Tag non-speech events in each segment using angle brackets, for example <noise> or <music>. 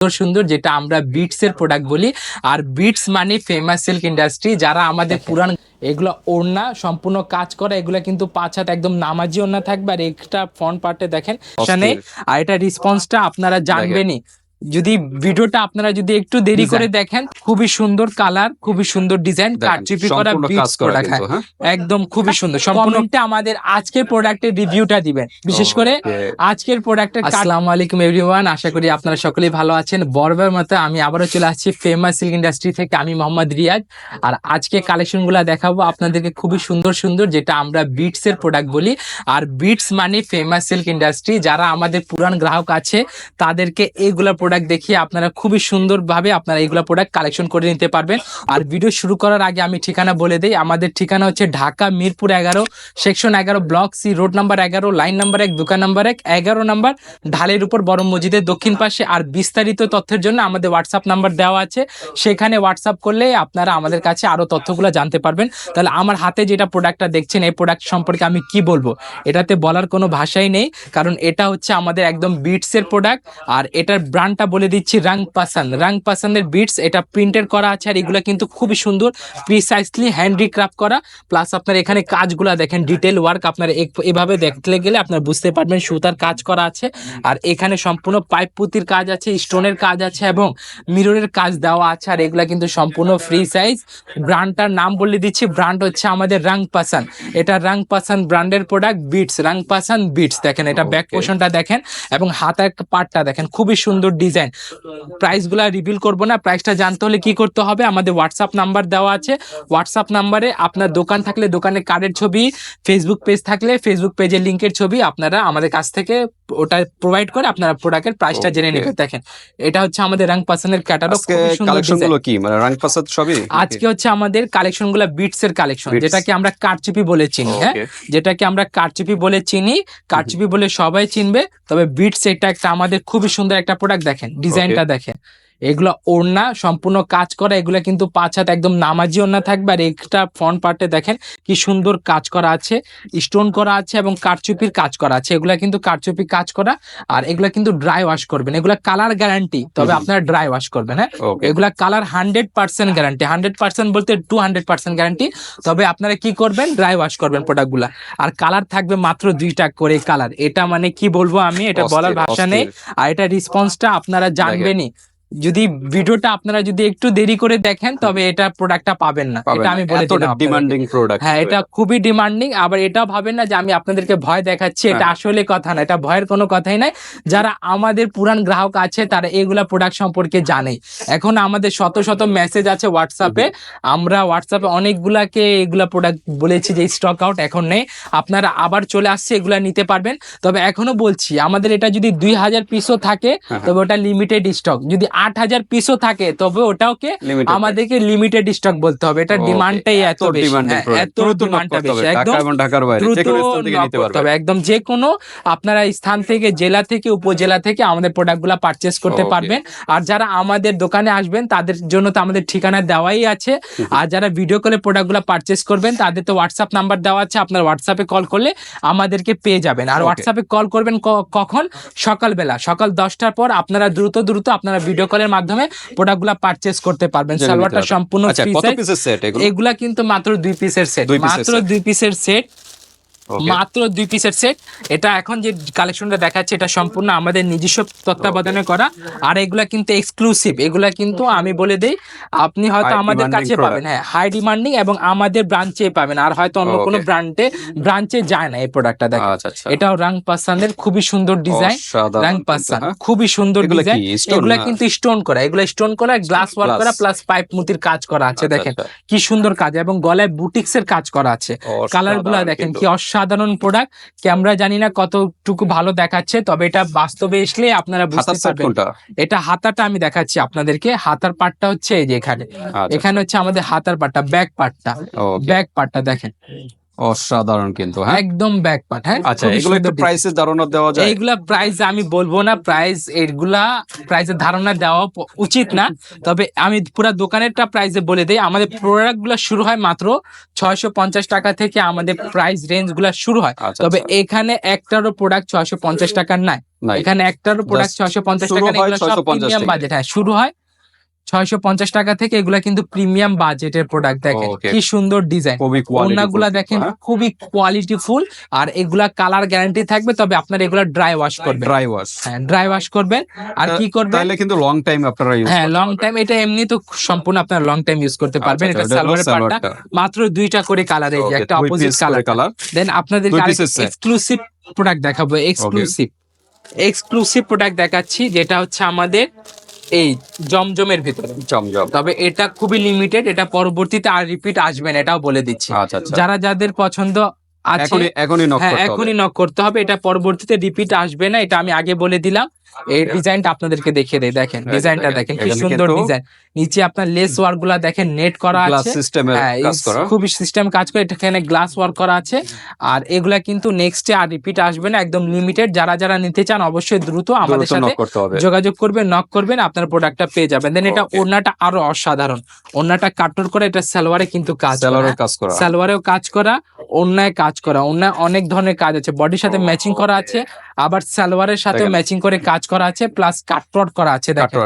সুন্দর সুন্দর যেটা আমরা বিটস এর প্রোডাক্ট বলি। আর বিটস মানে ফেমাস সিল্ক ইন্ডাস্ট্রি যারা আমাদের পুরান এগুলো ওড়না সম্পূর্ণ কাজ করা এগুলো কিন্তু পাঁচ হাত একদম নামাজি ওড়না থাকবে। আর একটা ফ্রন্ট পার্টে দেখেন আর এটা রেসপন্সটা আপনারা জানবেনই। যদি ভিডিওটা আপনারা যদি একটু দেরি করে দেখেন খুবই সুন্দর কালার খুবই সুন্দর ডিজাইন কারচুপি করা বিটস প্রোডাক্ট হ্যাঁ? একদম খুবই সুন্দর। <laughs> সম্পূর্ণটা আমাদের আজকের প্রোডাক্টের রিভিউটা দিবেন। বিশেষ করে আজকের প্রোডাক্টের আসসালামু আলাইকুম এভরিওয়ান আশা করি আপনারা সকলেই ভালো আছেন। বরবার মতো আমি আবারও চলে আসছি ফেমাস সিল্ক ইন্ডাস্ট্রি থেকে আমি মোহাম্মদ রিয়াজ। আর আজকে কালেকশনগুলো দেখাবো আপনাদেরকে খুবই সুন্দর সুন্দর যেটা আমরা বিটস এর প্রোডাক্ট বলি। আর বিটস মানে ফেমাস সিল্ক ইন্ডাস্ট্রি যারা আমাদের পুরান গ্রাহক আছে তাদেরকে এইগুলা প্রোডাক্ট দেখিয়ে আপনারা খুবই সুন্দরভাবে আপনারা এইগুলা প্রোডাক্ট কালেকশন করে নিতে পারবেন। আর ভিডিও শুরু করার আগে আমি ঠিকানা বলে দিই, আমাদের ঠিকানা হচ্ছে ঢাকা মিরপুর এগারো সেকশন এগারো ব্লক সি রোড নাম্বার এগারো লাইন নাম্বার এক, দোকান নাম্বার এক, এগারো নাম্বার ঢালের উপর বড় মসজিদের দক্ষিণ পাশে। আর বিস্তারিত তথ্যের জন্য আমাদের হোয়াটসঅ্যাপ নাম্বার দেওয়া আছে, সেখানে হোয়াটসঅ্যাপ করলে আপনারা আমাদের কাছে আরও তথ্যগুলো জানতে পারবেন। তাহলে আমার হাতে যেটা প্রোডাক্টটা দেখছেন, এই প্রোডাক্ট সম্পর্কে আমি কি বলব? এটাতে বলার কোনো ভাষাই নেই, কারণ এটা হচ্ছে আমাদের একদম বিটসের প্রোডাক্ট আর এটার ব্র্যান্ডটা বলে দিচ্ছি রাং পাসান রাং পাসানের বিটস এটা প্রিন্টের করা আছে আর এগুলো কিন্তু খুবই সুন্দর প্রিসাইসলি হ্যান্ডিক্রাফট করা। প্লাস আপনার এখানে কাজগুলো দেখেন ডিটেল ওয়ার্ক আপনার এভাবে দেখতে গেলে আপনার বুঝতে পারবেন সুতার কাজ করা আছে। আর এখানে সম্পূর্ণ পাইপ পুতির কাজ আছে স্টোনের কাজ আছে এবং মিররের কাজ দেওয়া আছে আর এগুলা কিন্তু সম্পূর্ণ ফ্রি সাইজ ব্র্যান্ডটার নাম বলে দিচ্ছি ব্র্যান্ড হচ্ছে আমাদের রাং পাসান এটা রাং পাসান ব্র্যান্ডের প্রোডাক্ট বিটস রাং পাসান বিটস দেখেন এটা ব্যাক. পোর্শনটা দেখেন এবং হাতের পার্টটা দেখেন খুবই সুন্দর ডিজাইন প্রাইসগুলো রিভিল করব না প্রাইসটা জানতে হলে কি করতে হবে? আমাদের হোয়াটসঅ্যাপ নাম্বার দেওয়া আছে। হোয়াটসঅ্যাপ নাম্বারে আপনার দোকান থাকলে দোকানের কার্ডের ছবি ফেসবুক পেজ থাকলে ফেসবুক পেজের লিঙ্কের ছবি আপনারা আমাদের কাছ থেকে ওটা প্রোভাইড করে আপনারা প্রোডাক্টের প্রাইসটা জেনে. নেবেন। দেখেন এটা হচ্ছে আমাদের রাং পাসানের ক্যাটালগ কালেকশনগুলো কি? মানে রাং পাসাদ সবই? আজকে হচ্ছে আমাদের কালেকশনগুলো বিটস এর কালেকশন. যেটাকে আমরা কারচুপি বলে চিনি হ্যাঁ. যেটাকে আমরা কারচুপি বলে চিনি কারচুপি বলে সবাই চিনবে তবে বিটস এটা একটা আমাদের খুবই সুন্দর একটা প্রোডাক্ট দেখেন ডিজাইনটা দেখেন। এগুলো ওড়না সম্পূর্ণ কাজ করা এগুলো কিন্তু পাঁচ হাত একদম নামাজি ওড়না থাকবে। আর একটা ফ্রন্ট পার্টে দেখেন কি সুন্দর কাজ করা আছে স্টোন করা আছে এবং কারচুপির কাজ করা আছে। এগুলা কিন্তু কারচুপি কাজ করা আর এগুলা কিন্তু ড্রাই ওয়াশ করবেন। এগুলো কালার গ্যারান্টি তবে আপনারা ড্রাই ওয়াশ করবেন হ্যাঁ? এগুলা colour hundred percent guarantee. Hundred percent বলতে টু হান্ড্রেড পার্সেন্ট গ্যারান্টি। তবে আপনারা কি করবেন? ড্রাই ওয়াশ করবেন প্রোডাক্টগুলা। আর কালার থাকবে মাত্র দুইটা করে কালার। এটা মানে কি বলব আমি? এটা বলার ভাষা নেই। আর এটা রেসপন্সটা আপনারা জানবেনই। যদি ভিডিওটা আপনারা যদি একটু দেরি করে দেখেন তবে এটা প্রোডাক্টটা পাবেন না। এটা আমি বলে দিলাম ডিমান্ডিং প্রোডাক্ট হ্যাঁ এটা খুবই ডিমান্ডিং আবার এটাও ভাবেন না যে আমি আপনাদেরকে ভয় দেখাচ্ছি এটা হ্যাঁ। আসলে কথা না এটা ভয়ের কোনো কথাই নাই। যারা আমাদের পুরান গ্রাহক আছে তারা এগুলা প্রোডাক্ট সম্পর্কে জানে এখন আমাদের শত শত মেসেজ আছে হোয়াটসঅ্যাপে আমরা হোয়াটসঅ্যাপে অনেকগুলাকে এগুলা প্রোডাক্ট বলেছি যে স্টক আউট এখন নেই। আপনারা আবার চলে আসছে এগুলা নিতে পারবেন। তবে এখনও বলছি আমাদের এটা যদি দুই হাজার পিসও থাকে হ্যাঁ। তবে ওটা লিমিটেড স্টক যদি আট হাজার পিসও থাকে তবে ওটাকে আমাদেরকে লিমিটেড স্টক বলতে হবে। এটা ডিমান্ডটাই এত হ্যাঁ, প্রোডাক্ট এত ডিমান্ডটা বেশি। একদম ঢাকার বাইরে যে কোনো একদম যে আপনারা স্থান থেকে জেলা থেকে উপজেলা থেকে আমাদের প্রোডাক্টগুলো পারচেস করতে পারবেন। আর যারা আমাদের দোকানে আসবেন তাদের জন্য তো আমাদের ঠিকানা দেওয়াই আছে। <laughs> আর যারা ভিডিও কলে প্রোডাক্টগুলো পারচেস করবেন তাদের তো হোয়াটসঅ্যাপ নাম্বার দেওয়া আছে। আপনার হোয়াটসঅ্যাপে কল করলে আমাদেরকে পেয়ে যাবেন। আর হোয়াটসঅ্যাপে কল করবেন কখন? সকালবেলা। সকাল দশটার পর আপনারা দ্রুত দ্রুত আপনারা ভিডিও কলের মাধ্যমে প্রোডাক্টগুলো পারচেজ করতে পারবেন। সালোয়ারটা সম্পূর্ণ আচ্ছা এগুলো? কিন্তু মাত্র দুই পিসের সেট মাত্র দুই পিসের সেট. মাত্র দুই পিসের সেট এটা এখন যে কালেকশনটা দেখাচ্ছে এটা সম্পূর্ণ আমাদের নিজস্ব তত্ত্বাবধানে করা। আর এগুলা কিন্তু এক্সক্লুসিভ এগুলা কিন্তু আমি বলে দেই আপনি হয়তো আমাদের কাছে পাবেন। হ্যাঁ হাই ডিমান্ডিং এবং আমাদের ব্রাঞ্চে পাবেন। আর হয়তো অন্য কোনো. ব্র্যান্ডে ব্রাঞ্চে যায় না এই প্রোডাক্টটা দেখেন। আচ্ছা আচ্ছা। এটাও রাং পাসানের খুবই সুন্দর ডিজাইন রাং পাসান? খুবই সুন্দর ডিজাইন এগুলা কিন্তু স্টোন করা। এগুলা স্টোন করা গ্লাস ওয়ার্ক করা প্লাস পাইপ মুতির কাজ করা আছে আচ্ছা, দেখেন। আচ্ছা। কি সুন্দর কাজ। এবং গলায় বুটিক্স এর কাজ করা আছে। কালারগুলা দেখেন কি অসাধারণ। প্রোডাক্ট ক্যামেরা জানি না কতটুকু ভালো দেখাচ্ছে তবে এটা বাস্তবে আসলে আপনারা বুঝতে পারবেন। এটা হাতাটা আমি দেখাচ্ছি আপনাদেরকে হাতার পাটটা হচ্ছে এই যে এখানে। আচ্ছা। এখানে হচ্ছে আমাদের হাতার পাটটা ব্যাক পাটটা ব্যাক পাটটা দেখেন। অসাধারণ কিন্তু হ্যাঁ? একদম ব্যাক পার্ট হ্যাঁ? আচ্ছা এগুলো একটু প্রাইসের ধারণা দেওয়া যায়। এইগুলা প্রাইস আমি বলব না প্রাইস এগুলা প্রাইসের ধারণা দেওয়া উচিত না। তবে আমি পুরো দোকানেরটা প্রাইসে বলে দিই আমাদের প্রোডাক্টগুলো শুরু হয় মাত্র ছয়শো পঞ্চাশ টাকা থেকে আমাদের প্রাইস রেঞ্জগুলা শুরু হয়। আচ্ছা তবে আচ্ছা। এখানে একটারও প্রোডাক্ট ছয়শো পঞ্চাশ টাকার নাই। এখানে একটারও প্রোডাক্ট Just ছয়শো পঞ্চাশ শুরু টাকা হয় এগুলো 650 বাজেট হ্যাঁ শুরু হয় ছয়শো পঞ্চাশ টাকা থেকে এগুলা কিন্তু প্রিমিয়াম বাজেটের প্রোডাক্ট দেখেন। কি সুন্দর ডিজাইন ওড়নাগুলা কোয়ালিটি দেখেন খুবই কোয়ালিটিফুল আর এগুলা কালার গ্যারান্টি থাকবে তবে আপনার এগুলা ড্রাই ওয়াশ করবেন। ড্রাই ওয়াশ হ্যাঁ ড্রাই ওয়াশ করবেন। আর কি করবেন? তাহলে কিন্তু লং টাইম আপনারা ইউজ হ্যাঁ লং টাইম এটা এমনি তো সম্পূর্ণ আপনার লং টাইম ইউজ করতে পারবেন। আচ্ছা, এটা সালোয়ারের পার্টটা মাত্র দুইটা করে কালার এই একটা অপোজিট কালার কালার দেন আপনাদের। এক্সক্লুসিভ প্রোডাক্ট দেখাবো এক্সক্লুসিভ এক্সক্লুসিভ প্রোডাক্ট দেখাচ্ছি যেটা হচ্ছে আমাদের এই জমজমের ভিতরে। জমজম। তবে এটা খুবই লিমিটেড এটা পরবর্তীতে আর রিপিট আসবে না এটাও বলে দিচ্ছি। আচ্ছা আচ্ছা। যারা যাদের পছন্দ আছে। এখনই নক হ্যাঁ করতে হবে। এটা পরবর্তীতে রিপিট আসবে না এটা আমি আগে বলে দিলাম। এই ডিজাইনটা আপনাদেরকে দেখিয়ে দেই দেখেন ডিজাইনটা দেখেন, দেখেন কি সুন্দর ডিজাইন নিচে আপনার লেস ওয়ার্কগুলা দেখেন নেট করা আছে। হ্যাঁ খুবই সিস্টেম কাজ করে এখানে গ্লাস ওয়ার্ক করা আছে। আর এগুলা কিন্তু নেক্সটে আর রিপিট আসবে না একদম লিমিটেড যারা যারা নিতে চান অবশ্যই দ্রুত আমাদের সাথে যোগাযোগ করবেন নক করবেন আপনার প্রোডাক্টটা পেয়ে যাবেন। দেন এটা. ওড়নাটা আরও অসাধারণ। ওড়নাটা কাটর করে এটা সালোয়ারে কিন্তু কাজ হ্যাঁ? কাজ করা। সালোয়ারেও কাজ করা। অন্যায় কাজ করা অন্যায় অনেক ধরনের কাজ আছে। বডির সাথে ম্যাচিং করা আছে আবার সালোয়ারের সাথে ম্যাচিং করে কাজ করা আছে প্লাস কাটওয়ার্ক করা আছে দেখেন।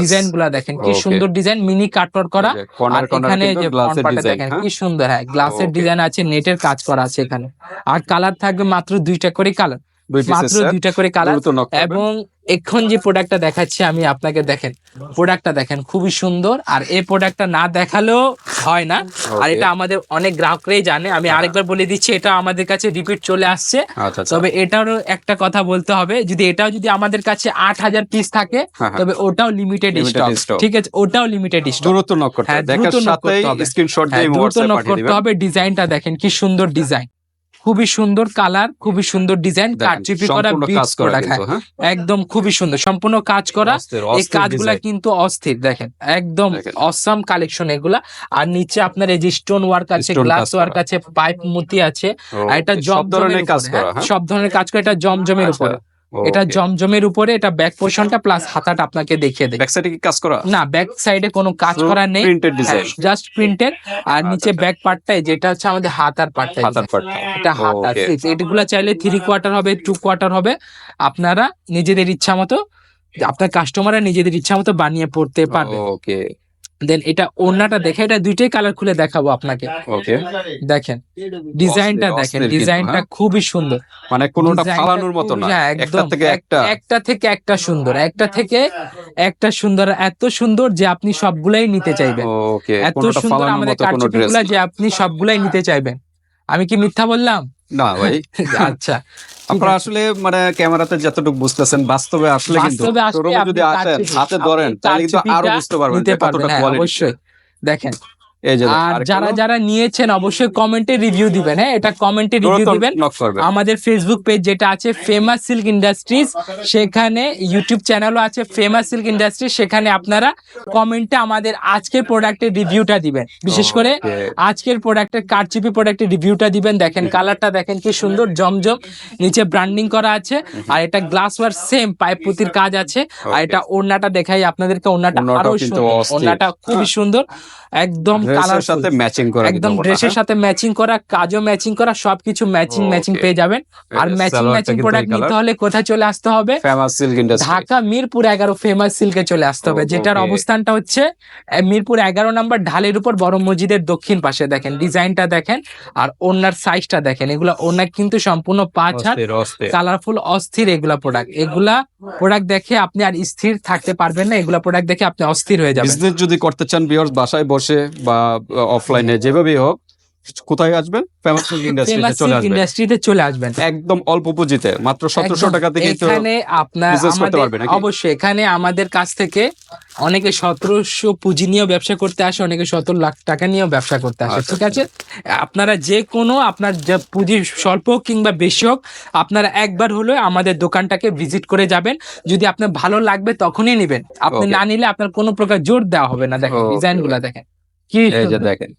ডিজাইনগুলা দেখেন কি সুন্দর ডিজাইন মিনি কাটওয়ার্ক করা। আর এখানে যে দেখেন হ্যাঁ? কি সুন্দর হ্যাঁ গ্লাসের. ডিজাইন আছে নেটের কাজ করা আছে এখানে। আর কালার থাকবে মাত্র দুইটা করে কালার মাত্র দুইটা করে কালার এবং এখন যে প্রোডাক্টটা দেখাচ্ছি আমি আপনাকে দেখেন। প্রোডাক্টটা দেখেন খুবই সুন্দর। আর এই প্রোডাক্টটা না দেখালেও হয় না। আর এটা আমাদের অনেক গ্রাহকরাই জানে। আমি আরেকবার বলে দিচ্ছি এটা আমাদের কাছে রিপিট চলে আসছে। আচ্ছা আচ্ছা। তবে এটারও একটা কথা বলতে হবে যদি এটাও যদি আমাদের কাছে আট হাজার পিস থাকে হ্যাঁ, হ্যাঁ। তবে ওটাও লিমিটেড স্টক ঠিক আছে ওটাও লিমিটেড স্টক দ্রুত নক করতে হ্যাঁ, হবে। দ্রুত হ্যাঁ, নক করতে হবে। ডিজাইনটা দেখেন কি সুন্দর ডিজাইন খুবই সুন্দর কালার খুবই সুন্দর ডিজাইন কারচুপি করা কাজ করা প্রোডাক্ট কিন্তু হ্যাঁ? একদম খুবই সুন্দর সম্পূর্ণ কাজ করা এই কাজগুলা কিন্তু অস্থির দেখেন একদম অসম কালেকশন এগুলা। আর নিচে আপনার এই যে স্টোন ওয়ার্ক আছে গ্লাস ওয়ার্ক আছে পাইপ মুতি আছে আর এটা জব ধরনের কাজ করা হ্যাঁ, হ্যাঁ? সব ধরনের কাজ করা এটা জমজমের উপর উপরে। এটা জমজমের উপরে এটা ব্যাক পোর্শনটা প্লাস হাতাটা আপনাকে দেখিয়ে দেয়। ব্যাক সাইডে কি কাজ করা? না ব্যাক সাইডে কোনো কাজ করা নেই। প্রিন্টেড ডিজাইন জাস্ট প্রিন্টেড আর নিচে আচ্ছা। ব্যাক পার্টটাই যেটা হচ্ছে আমাদের হাত হাতার পার্টটাই হাতার পাট এটা হাতার। Fix। এগুলা চাইলে থ্রি কোয়ার্টার হবে টু কোয়ার্টার হবে। আপনারা নিজেদের ইচ্ছা মতো আপনার কাস্টমাররা নিজেদের ইচ্ছা মতো বানিয়ে পড়তে পারবে। ওকে দেন এটা ওড়নাটা দেখে এটা দুইটাই কালার খুলে দেখাবো আপনাকে। ওকে দেখেন। ডিজাইনটা দেখেন ডিজাইনটা হ্যাঁ? খুবই সুন্দর। মানে কোনোটা ফালানোর মতো না। একটা থেকে একটা। একটা থেকে একটা সুন্দর। একটা থেকে একটা সুন্দর। এত সুন্দর যে আপনি সবগুলাই নিতে চাইবেন। ওকে এত সুন্দর আমাদের কারচুপিগুলা যে আপনি সবগুলাই নিতে চাইবেন। আমি কি মিথ্যা বললাম? না ভাই। <laughs> আচ্ছা। আপনারা আসলে মানে ক্যামেরাতে যতটুকু বুঝতেছেন বাস্তবে আসলে কিন্তু যদি আসেন হাতে ধরেন তাহলে কিন্তু আরও বুঝতে পারবেন কতটা হ্যাঁ, কোয়ালিটি অবশ্যই। দেখেন আর যারা যারা নিয়েছেন অবশ্যই কমেন্টে রিভিউ দিবেন হ্যাঁ? এটা কমেন্টে রিভিউ দিবেন। আমাদের ফেসবুক পেজ যেটা আছে ফেমাস সিল্ক ইন্ডাস্ট্রিজ সেখানে ইউটিউব চ্যানেলও আছে ফেমাস সিল্ক ইন্ডাস্ট্রিজ সেখানে আপনারা কমেন্টে আমাদের আজকের প্রোডাক্টের রিভিউটা দিবেন। বিশেষ করে আজকের প্রোডাক্টের কারচুপি প্রোডাক্টের রিভিউটা দিবেন। দেখেন কালারটা দেখেন কি সুন্দর জমজম নিচে ব্র্যান্ডিং করা আছে আর এটা গ্লাস ওয়ার সেম পাইপ পুতির কাজ আছে। আর এটা ওড়নাটা দেখাই আপনাদেরকে ওড়নাটা আরও সুন্দর। ওড়নাটা খুবই সুন্দর একদম কালার সাথে ম্যাচিং করা একদম ড্রেসের সাথে ম্যাচিং করা কাজও ম্যাচিং করা সবকিছু ম্যাচিং ম্যাচিং পেয়ে যাবেন। আর ম্যাচিং ম্যাচিং প্রোডাক্ট নিতে হলে কোথায় চলে আসতে হবে? Famous silk industry Dhaka Mirpur এগারো ফেমাস সিল্কে চলে আসতে হবে। যেটার অবস্থানটা হচ্ছে মিরপুর এগারো নাম্বার ঢালের উপর বড় মসজিদের দক্ষিণ পাশে দেখেন। ডিজাইনটা দেখেন আর ওনার সাইজটা দেখেন। এগুলা ওনার কিন্তু সম্পূর্ণ পাঁচ হাত কালারফুল অস্থির। এগুলা প্রোডাক্ট এগুলা প্রোডাক্ট দেখে আপনি আর স্থির থাকতে পারবেন না। এগুলা প্রোডাক্ট দেখে আপনি অস্থির হয়ে যাবেন। বিজনেস যদি করতে চান ভিউয়ার্স বাসায় বসে বা অফলাইনে যেভাবেই হোক কোথায় আসবেন? ফেমাস ইন্ডাস্ট্রিতে চলে আসবেন। ইন্ডাস্ট্রিতে চলে আসবেন। একদম অল্প পুঁজিতে মাত্র সতেরোশো একদম। টাকাতে কিন্তু এখানে আপনার আমাদের অবশ্যই এখানে আমাদের কাছ থেকে অনেকে সতেরোশো পুঁজি নিয়েও ব্যবসা করতে আসে অনেকে সতেরো লাখ টাকা নিয়েও ব্যবসা করতে আসে আচ্ছা, ঠিক আছে? আপনারা যে কোনো আপনার যে পুঁজি স্বল্প হোক কিংবা বেশি হোক আপনারা একবার হলেও আমাদের দোকানটাকে ভিজিট করে যাবেন। যদি আপনার ভালো লাগবে তখনই নেবেন। আপনি না নিলে আপনার কোনো প্রকার জোর দেওয়া হবে না। দেখেন Okay. ডিজাইনগুলা দেখেন। কি এই যে। দেখেন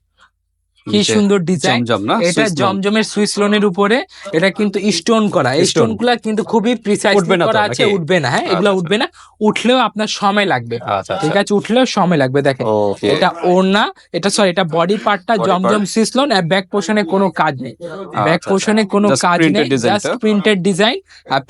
কি সুন্দর ডিজাইন জমজম না? এটা জমজমের সুইস লোনের উপরে এটা কিন্তু স্টোন করা। এই স্টোনগুলা কিন্তু খুবই প্রিসাইজ করা আছে উঠবে না হ্যাঁ? এগুলো আচ্ছা, উঠবে না। উঠলেও আপনার সময় লাগবে। আচ্ছা ঠিক আছে? উঠলেও সময় লাগবে দেখেন। এটা ওড়না এটা সরি এটা বডি পার্টটা জমজম সিসলন আর ব্যাক পোর্শনে কোনো কাজ নেই। ব্যাক আচ্ছা, পোর্শনে কোনো কাজ নেই জাস্ট প্রিন্টেড ডিজাইন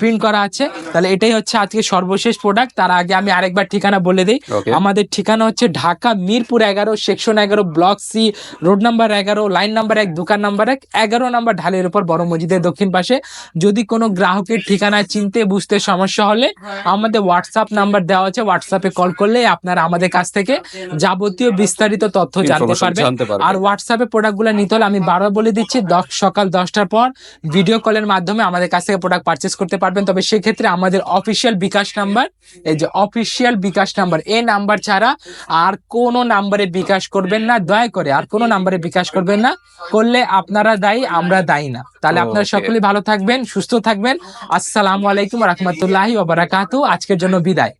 প্রিন্ট করা আছে। তাহলে এটাই হচ্ছে আজকে সর্বশেষ প্রোডাক্ট তার আগে আমি আরেকবার ঠিকানা বলে দিই। আমাদের ঠিকানা হচ্ছে ঢাকা মিরপুর এগারো সেকশন এগারো ব্লক সি রোড নাম্বার এগারো লাইন নাম্বার এক দোকান নাম্বার এক এগারো নাম্বার ঢালের উপর বড় মসজিদের দক্ষিণ পাশে। যদি কোনো গ্রাহকের ঠিকানা চিনতে বুঝতে সমস্যা হলে আমাদের হোয়াটসঅ্যাপ নাম্বার দেওয়া আছে। হোয়াটসঅ্যাপে কল করলে আপনারা আমাদের কাছ থেকে যাবতীয় বিস্তারিত তথ্য জানতে পারবেন। আর হোয়াটসঅ্যাপে প্রোডাক্টগুলো নিতে হলে আমি বারবার বলে দিচ্ছি দশ সকাল দশটার পর ভিডিও কলের মাধ্যমে আমাদের কাছ থেকে প্রোডাক্ট পারচেস করতে পারবেন। তবে সেক্ষেত্রে আমাদের অফিসিয়াল বিকাশ নাম্বার এই যে অফিসিয়াল বিকাশ নাম্বার এই নাম্বার ছাড়া আর কোনো নাম্বারে বিকাশ করবেন না। দয়া করে আর কোনো নাম্বারে বিকাশ করবেন না। করলে আপনারা দায়ী আমরা দায়ী না। তাহলে আপনারা সকলে সকলেই ভালো থাকবেন সুস্থ থাকবেন। আসসালামু আলাইকুম রহমতুল্লাহি ওবারাকাতু আজকের জন্য বিদায়।